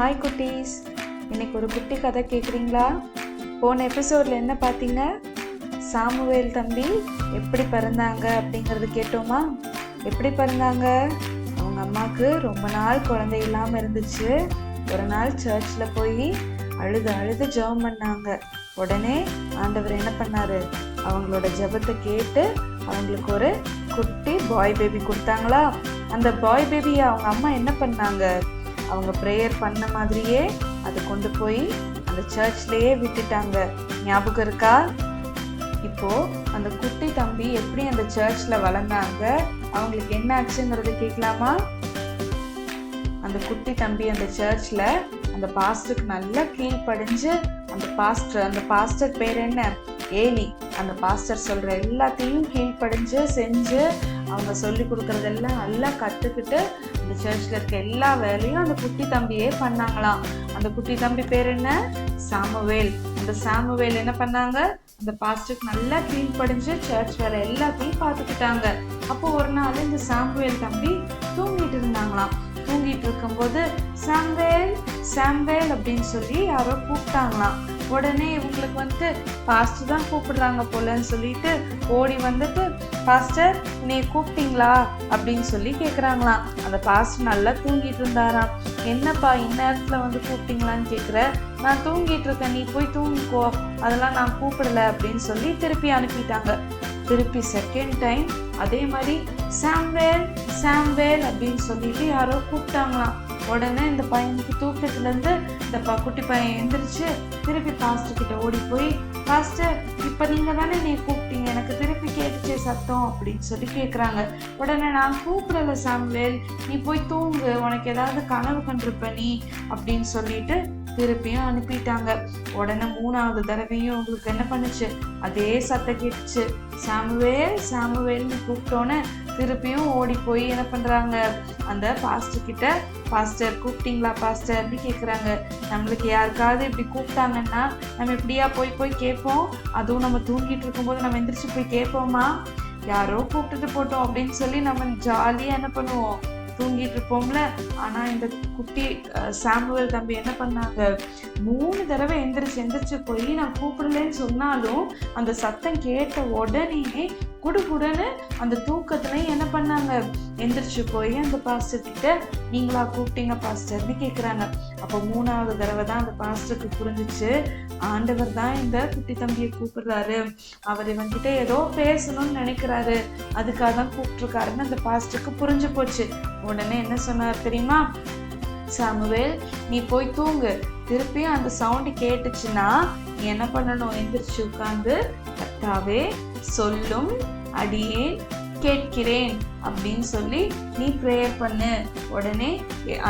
Hi குட்டீஸ். இன்னைக்கு ஒரு குட்டி கதை கேட்குறீங்களா போன எபிசோடில் என்ன பார்த்தீங்க? சாமுவேல் தம்பி எப்படி பிறந்தாங்க அப்படிங்கிறது கேட்டோமா? எப்படி பிறந்தாங்க? அவங்க அம்மாவுக்கு ரொம்ப நாள் குழந்தை இல்லாமல் இருந்துச்சு. ஒரு நாள் சர்ச்சில் போய் அழுது அழுது ஜெபம் பண்ணாங்க. உடனே ஆண்டவர் என்ன பண்ணார்? அவங்களோட ஜெபத்தை கேட்டு அவங்களுக்கு ஒரு குட்டி பாய் பேபி கொடுத்தாங்களா? அந்த பாய் பேபியை அவங்க அம்மா என்ன பண்ணாங்க? அவங்க ப்ரேயர் பண்ண மாதிரியே அதை கொண்டு போய் அந்த சர்ச்லேயே விட்டுட்டாங்க. ஞாபகம் இருக்கா? இப்போது அந்த குட்டி தம்பி எப்படி அந்த சர்ச்சில் வளர்ந்தாங்க? அவங்களுக்கு என்ன ஆச்சுங்கிறத கேட்கலாமா? அந்த குட்டி தம்பி அந்த சர்ச்சில் அந்த பாஸ்டருக்கு நல்லா கீழ்ப்படிஞ்சு அந்த பாஸ்டர் அந்த பாஸ்டர் பேர் என்ன? ஏலி. அந்த பாஸ்டர் சொல்கிற எல்லாத்தையும் கீழ்ப்படிஞ்சு செஞ்சு அவங்க சொல்லி கொடுக்கறதெல்லாம் நல்லா கற்றுக்கிட்டு அந்த சர்ச்சில் இருக்க எல்லா வேலையும் அந்த குட்டி தம்பியே பண்ணாங்களாம். அந்த குட்டி தம்பி பேர் என்ன? சாமுவேல். அந்த சாமுவேல் என்ன பண்ணாங்க? அந்த பாஸ்டருக்கு நல்லா கீழ்ப்படிஞ்சு சர்ச் வேலை எல்லாத்தையும் பார்த்துக்கிட்டாங்க. அப்போ ஒரு நாள் இந்த சாமுவேல் தம்பி தூங்கிட்டு இருந்தாங்களாம். தூங்கிட்டு இருக்கும்போது சாம்வேல் சாம்வேல் அப்படின்னு சொல்லி யாரோ கூப்பிட்டாங்களாம். உடனே இவங்களுக்கு வந்துட்டு பாஸ்டர் தான் கூப்பிடுறாங்க போலன்னு சொல்லிட்டு ஓடி வந்துட்டு பாஸ்டர் நீ கூப்பிட்டீங்களா? அப்படின்னு சொல்லி கேட்குறாங்களாம் அந்த பாஸ்டர் நல்லா தூங்கிட்டு இருந்தாராம். என்னப்பா இந்நேரத்தில் வந்து கூப்பிட்டீங்களான்னு கேட்குற நான் தூங்கிட்டு இருக்கேன். நீ போய் தூங்கிக்கோ. அதெல்லாம் நான் கூப்பிடல. அப்படின்னு சொல்லி திருப்பி அனுப்பிட்டாங்க. திருப்பி செகண்ட் டைம் அதே மாதிரி சாம்வேல் சாம்வேல் அப்படின்னு சொல்லிட்டு யாரோ கூப்பிட்டாங்களாம். உடனே இந்த பையனுக்கு தூக்கத்துலேருந்து இந்த ப குட்டி பையன் எழுந்திரிச்சு திருப்பி பாஸ்டர் கிட்ட ஓடி போய் பாஸ்டர் இப்போ நீங்கள் தானே நீ கூப்பிட்டீங்க? எனக்கு திருப்பி கேட்டுச்சே சத்தம் அப்படின்னு சொல்லி கேட்குறாங்க உடனே நான் கூப்பிடல சாம்வேல். நீ போய் தூங்கு. உனக்கு ஏதாவது கனவு கண்டிருப்ப நீ அப்படின்னு சொல்லிட்டு திருப்பியும் அனுப்பிட்டாங்க. உடனே மூணாவது தடவையும் உங்களுக்கு என்ன பண்ணுச்சு? அதே சத்தம் கேட்டுச்சு. சாமுவேல் சாமுவேல்னு கூப்பிட்டோன்னே திருப்பியும் ஓடி போய் என்ன பண்ணுறாங்க அந்த பாஸ்டர் கிட்ட பாஸ்டர் கூப்பிட்டீங்களா பாஸ்டர்னு கேட்குறாங்க நம்மளுக்கு யாருக்காவது இப்படி கூப்பிட்டாங்கன்னா நம்ம இப்படியா போய் போய் கேட்போம்? அதுவும் நம்ம தூங்கிட்டு இருக்கும்போது நம்ம எந்திரிச்சு போய் கேட்போமா? யாரோ கூப்பிட்டுட்டு போட்டோம் அப்படின்னு சொல்லி நம்ம ஜாலியாக என்ன பண்ணுவோம்? தூங்கிட்டு இருப்போம்ல. ஆனால் இந்த குட்டி சாமுவல் தம்பி என்ன பண்ணாங்க? மூணு தடவை எந்திரிச்சு எந்திரிச்சு போய் நான் கூப்பிடலன்னு சொன்னாலும் அந்த சத்தம் கேட்ட உடனே குடுகுடன்னு அந்த தூக்கத்துல என்ன பண்ணாங்க? எந்திரிச்சு போய் அந்த பாஸ்டர் கிட்ட நீங்களா கூப்பிட்டீங்க பாஸ்டர்னு கேட்குறாங்க அப்போ மூணாவது தடவை தான் அந்த பாஸ்டருக்கு புரிஞ்சுச்சு. ஆண்டவர் தான் இந்த குட்டி தம்பியை கூப்பிடுறாரு. அவர் இவன்கிட்ட ஏதோ பேசணும்னு நினைக்கிறாரு. அதுக்காக தான் கூப்பிட்டுருக்காருன்னு அந்த பாஸ்டருக்கு புரிஞ்சு போச்சு. உடனே என்ன சொன்னார் தெரியுமா? சாமுவேல் நீ போய் தூங்கு. திருப்பியும் அந்த சவுண்டு கேட்டுச்சுன்னா நீ என்ன பண்ணணும்? எந்திரிச்சு உட்காந்து கர்த்தாவே சொல்லும் அடியேன் கேட்கிறேன் அப்படின்னு சொல்லி நீ ப்ரேயர் பண்ணு. உடனே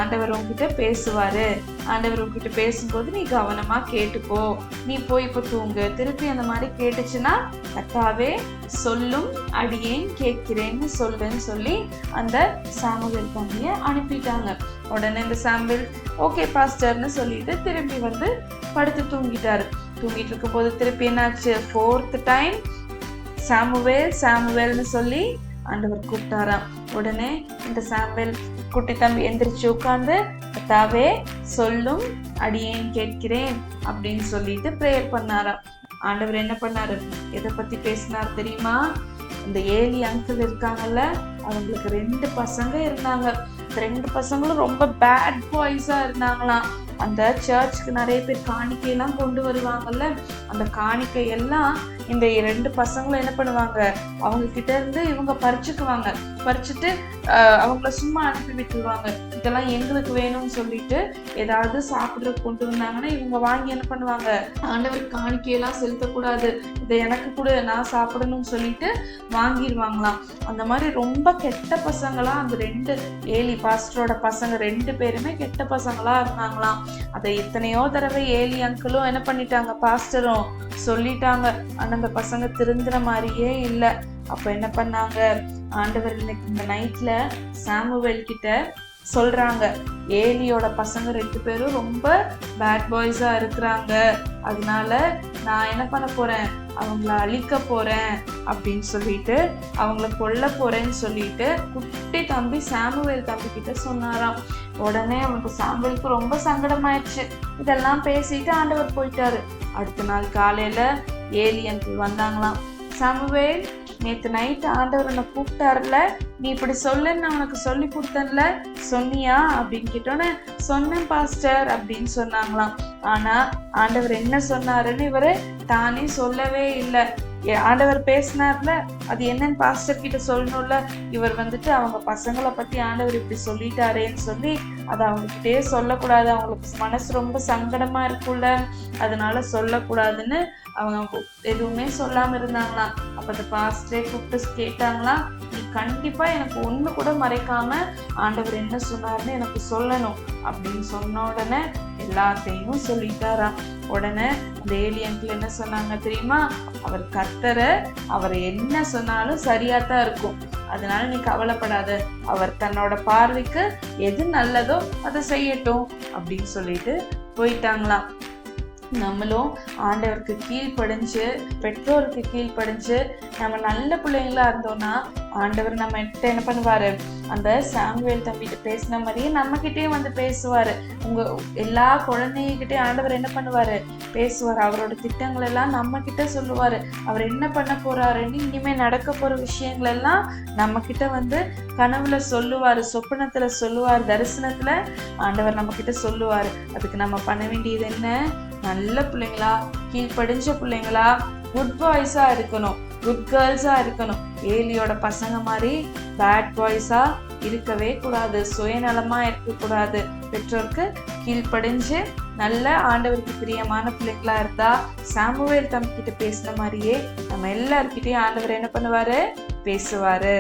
ஆண்டவர் உங்ககிட்ட பேசுவாரு. ஆண்டவர் உங்ககிட்ட பேசும்போது நீ கவனமா கேட்டுக்கோ. நீ போய் இப்போ தூங்கு. திருப்பி அந்த மாதிரி கேட்டுச்சுன்னா கத்தாவே சொல்லும் அடியேன் கேட்கிறேன்னு சொல்லுன்னு சொல்லி அந்த சாமுவேல் தம்பியை அனுப்பிட்டாங்க. உடனே இந்த சாமுவேல் ஓகே பாஸ்டர்னு சொல்லிட்டு திரும்பி வந்து படுத்து தூங்கிட்டாரு. தூங்கிட்டு இருக்கும்போது திருப்பி என்னாச்சு? ஃபோர்த் டைம் சாமுவேல் சாமுவேல்னு சொல்லி ஆண்டவர் கூப்பிட்டாராம். உடனே இந்த சாமுவேல் குட்டி தம்பி எந்திரிச்சு உட்காந்து தாவே சொல்லும் அடியேன் கேட்கிறேன் அப்படின்னு சொல்லிட்டு ப்ரேயர் பண்ணாராம். ஆண்டவர் என்ன பண்ணாரு? எதை பத்தி பேசினார் தெரியுமா? இந்த ஏலி அங்கிள் இருக்காங்கல்ல அவங்களுக்கு ரெண்டு பசங்க இருந்தாங்க. ரெண்டு பசங்களும் ரொம்ப பேட் பாய்ஸா இருந்தாங்களாம். அந்த சர்ச்சுக்கு நிறைய பேர் காணிக்கையெல்லாம் கொண்டு வருவாங்கல்ல. அந்த காணிக்கை எல்லாம் இந்த ரெண்டு பசங்களும் என்ன பண்ணுவாங்க? அவங்க கிட்ட இருந்து இவங்க பறிச்சுக்குவாங்க. பறிச்சுட்டு அவங்கள சும்மா அனுப்பி விட்டுருவாங்க. இதெல்லாம் எங்களுக்கு வேணும்னு சொல்லிட்டு ஏதாவது சாப்பிட்றதுக்கு கொண்டு வந்தாங்கன்னா இவங்க வாங்கி என்ன பண்ணுவாங்க? ஆண்டவர் காணிக்கையெல்லாம் செலுத்தக்கூடாது. இதை எனக்கு கூட நான் சாப்பிடணும்னு சொல்லிட்டு வாங்கிடுவாங்களாம். அந்த மாதிரி ரொம்ப கெட்ட பசங்களா அந்த ரெண்டு ஏலி பாஸ்டரோட பசங்க ரெண்டு பேருமே கெட்ட பசங்களா இருந்தாங்களாம். அதை எத்தனையோ தடவை ஏலி அங்கிளும் என்ன பண்ணிட்டாங்க? பாஸ்டரும் சொல்லிட்டாங்க. அந்த பசங்க திருந்துற மாதிரியே இல்லை. அப்ப என்ன பண்ணாங்க? ஆண்டவர் இன்னைக்கு இந்த நைட்ல சாமுவேல் கிட்ட சொல்கிறாங்க ஏலியோட பசங்க ரெண்டு பேரும் ரொம்ப பேட் பாய்ஸாக இருக்கிறாங்க. அதனால நான் என்ன பண்ண போகிறேன் அவங்கள அழிக்க போகிறேன் அப்படின்னு சொல்லிட்டு அவங்கள கொல்ல போகிறேன்னு சொல்லிட்டு குட்டி தம்பி சாமுவேல் தம்பி கிட்ட சொன்னாராம். உடனே அவனுக்கு சாமுவேலுக்கு ரொம்ப சங்கடமாயிடுச்சு இதெல்லாம் பேசிட்டு ஆண்டவர் போயிட்டாரு. அடுத்த நாள் காலையில ஏலி வந்தாங்களாம். சாமுவேல் நேத்து நைட் ஆண்டவர் உன்னை கூப்பிட்டாருல நீ இப்படி சொல்லுன்னு நான் உனக்கு சொல்லி கொடுத்தேன்ல சொன்னியா? அப்படின்னு கேட்டோன்னே சொன்னேன் பாஸ்டர் அப்படின்னு சொன்னாங்களாம். ஆனா ஆண்டவர் என்ன சொன்னாருன்னு இவரு தானே சொல்லவே இல்லை. ஆண்டவர் பேசினார்ல அது என்னன்னு பாஸ்டர் கிட்ட சொல்லணும்ல? இவர் வந்துட்டு அவங்க பசங்களை பத்தி ஆண்டவர் இப்படி சொல்லிட்டாரேன்னு சொல்லி அதை அவங்ககிட்டயே சொல்லக்கூடாது. அவங்களுக்கு மனசு ரொம்ப சங்கடமா இருக்கும்ல. அதனால சொல்லக்கூடாதுன்னு அவங்க எதுவுமே சொல்லாம இருந்தாங்களாம் அப்ப அந்த பாஸ்டரே கூப்பிட்டு கேட்டாங்களாம் நீ கண்டிப்பா எனக்கு ஒண்ணு கூட மறைக்காம ஆண்டவர் என்ன சொன்னார்னு எனக்கு சொல்லணும் அப்படின்னு சொன்ன உடனே எல்லாத்தையும் சொல்லிட்டாராம் உடனே அந்த ஏலியன்கள் என்ன சொன்னாங்க தெரியுமா? அவர் கத்தரை அவர் என்ன சொன்னாலும் சரியா தான் இருக்கும். அதனால நீ கவலைப்படாத. அவர் தன்னோட பார்வைக்கு எது நல்லதோ அதை செய்யட்டும் அப்படின்னு சொல்லிட்டு போயிட்டாங்களாம். நம்மளும் ஆண்டவருக்கு கீழ்ப்படிஞ்சு பெற்றோருக்கு கீழ்ப்படிஞ்சு நம்ம நல்ல பிள்ளைங்களா இருந்தோம்னா ஆண்டவர் நம்ம கிட்ட என்ன பண்ணுவார்? அந்த சாமுவேல் தம்பிகிட்ட பேசின மாதிரியே நம்ம கிட்டேயும் வந்து பேசுவார். உங்கள் எல்லா குழந்தைகிட்டயும் ஆண்டவர் என்ன பண்ணுவார்? பேசுவார். அவரோட திட்டங்கள் எல்லாம் நம்ம சொல்லுவார். அவர் என்ன பண்ண போகிறாருன்னு இனிமேல் நடக்க போகிற விஷயங்களெல்லாம் நம்மக்கிட்ட வந்து கனவுல சொல்லுவார். சொப்பனத்தில் சொல்லுவார். தரிசனத்தில் ஆண்டவர் நம்ம சொல்லுவார். அதுக்கு நம்ம பண்ண வேண்டியது என்ன? நல்ல பிள்ளைங்களா கீழ்ப்படிஞ்ச பிள்ளைங்களா? குட் பாய்ஸா இருக்கணும். குட் கேர்ள்ஸா இருக்கணும். ஏலியோட பசங்க மாதிரி பேட் பாய்ஸா இருக்கவே கூடாது. சுயநலமா இருக்கக்கூடாது. பெற்றோருக்கு கீழ்ப்படிஞ்சு நல்ல ஆண்டவருக்கு பிரியமான பிள்ளைங்களா இருந்தா சாமுவேல் தம்பிக்கிட்ட கிட்ட பேசின மாதிரியே நம்ம எல்லார்கிட்டயும் ஆண்டவர் என்ன பண்ணுவாரு? பேசுவாரு.